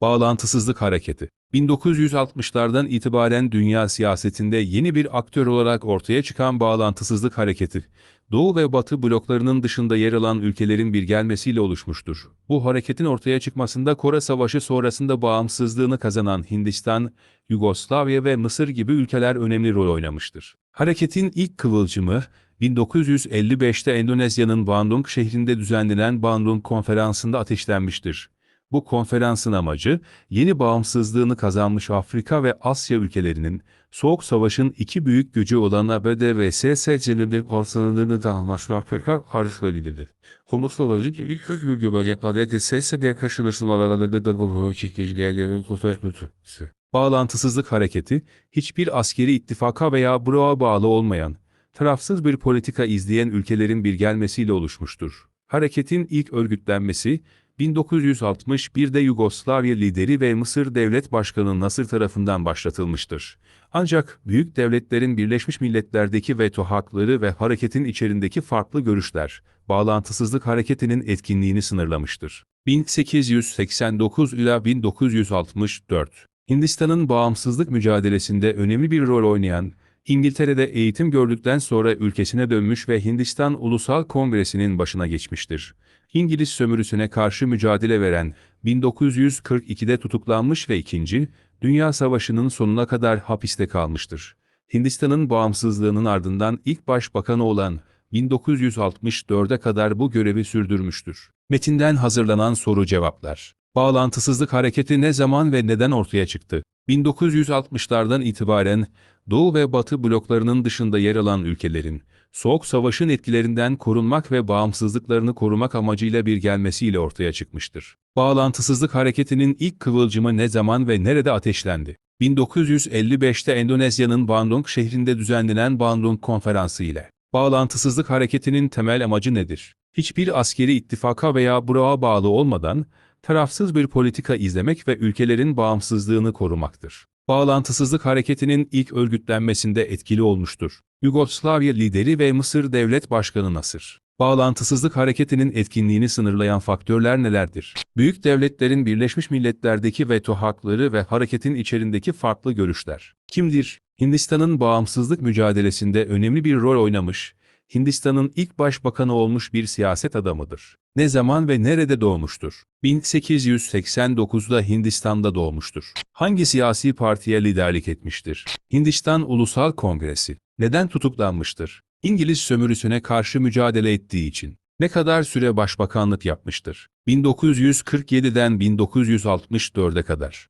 Bağlantısızlık hareketi 1960'lardan itibaren dünya siyasetinde yeni bir aktör olarak ortaya çıkan bağlantısızlık hareketi, Doğu ve Batı bloklarının dışında yer alan ülkelerin bir gelmesiyle oluşmuştur. Bu hareketin ortaya çıkmasında Kore Savaşı sonrasında bağımsızlığını kazanan Hindistan, Yugoslavya ve Mısır gibi ülkeler önemli rol oynamıştır. Hareketin ilk kıvılcımı, 1955'te Endonezya'nın Bandung şehrinde düzenlenen Bandung Konferansı'nda ateşlenmiştir. Bu konferansın amacı, yeni bağımsızlığını kazanmış Afrika ve Asya ülkelerinin, Soğuk Savaş'ın iki büyük gücü olan ABD ve SSC'nin ortalarını dağılmasına tekrar karıştırıldı. Konuşmaları ilk gücü bölgelerde SSC karşılaşmalarında da bu çekicilerin kurtarılması. Bağlantısızlık hareketi, hiçbir askeri ittifaka veya bloğa bağlı olmayan, tarafsız bir politika izleyen ülkelerin bir gelmesiyle oluşmuştur. Hareketin ilk örgütlenmesi, 1961'de Yugoslavya lideri ve Mısır Devlet Başkanı Nasır tarafından başlatılmıştır. Ancak büyük devletlerin Birleşmiş Milletler'deki veto hakları ve hareketin içerindeki farklı görüşler, bağlantısızlık hareketinin etkinliğini sınırlamıştır. 1889 ila 1964 Hindistan'ın bağımsızlık mücadelesinde önemli bir rol oynayan, İngiltere'de eğitim gördükten sonra ülkesine dönmüş ve Hindistan Ulusal Kongresi'nin başına geçmiştir. İngiliz sömürüsüne karşı mücadele veren, 1942'de tutuklanmış ve 2. Dünya Savaşı'nın sonuna kadar hapiste kalmıştır. Hindistan'ın bağımsızlığının ardından ilk başbakanı olan 1964'e kadar bu görevi sürdürmüştür. Metinden hazırlanan soru-cevaplar. Bağlantısızlık hareketi ne zaman ve neden ortaya çıktı? 1960'lardan itibaren Doğu ve Batı bloklarının dışında yer alan ülkelerin, Soğuk Savaş'ın etkilerinden korunmak ve bağımsızlıklarını korumak amacıyla bir gelmesiyle ortaya çıkmıştır. Bağlantısızlık hareketinin ilk kıvılcımı ne zaman ve nerede ateşlendi? 1955'te Endonezya'nın Bandung şehrinde düzenlenen Bandung Konferansı ile. Bağlantısızlık hareketinin temel amacı nedir? Hiçbir askeri ittifaka veya bloğa bağlı olmadan, tarafsız bir politika izlemek ve ülkelerin bağımsızlığını korumaktır. Bağlantısızlık hareketinin ilk örgütlenmesinde etkili olmuştur. Yugoslavya lideri ve Mısır Devlet Başkanı Nasır. Bağlantısızlık hareketinin etkinliğini sınırlayan faktörler nelerdir? Büyük devletlerin Birleşmiş Milletler'deki veto hakları ve hareketin içerindeki farklı görüşler. Kimdir? Hindistan'ın bağımsızlık mücadelesinde önemli bir rol oynamış, Hindistan'ın ilk başbakanı olmuş bir siyaset adamıdır. Ne zaman ve nerede doğmuştur? 1889'da Hindistan'da doğmuştur. Hangi siyasi partiye liderlik etmiştir? Hindistan Ulusal Kongresi. Neden tutuklanmıştır? İngiliz sömürüsüne karşı mücadele ettiği için. Ne kadar süre başbakanlık yapmıştır? 1947'den 1964'e kadar.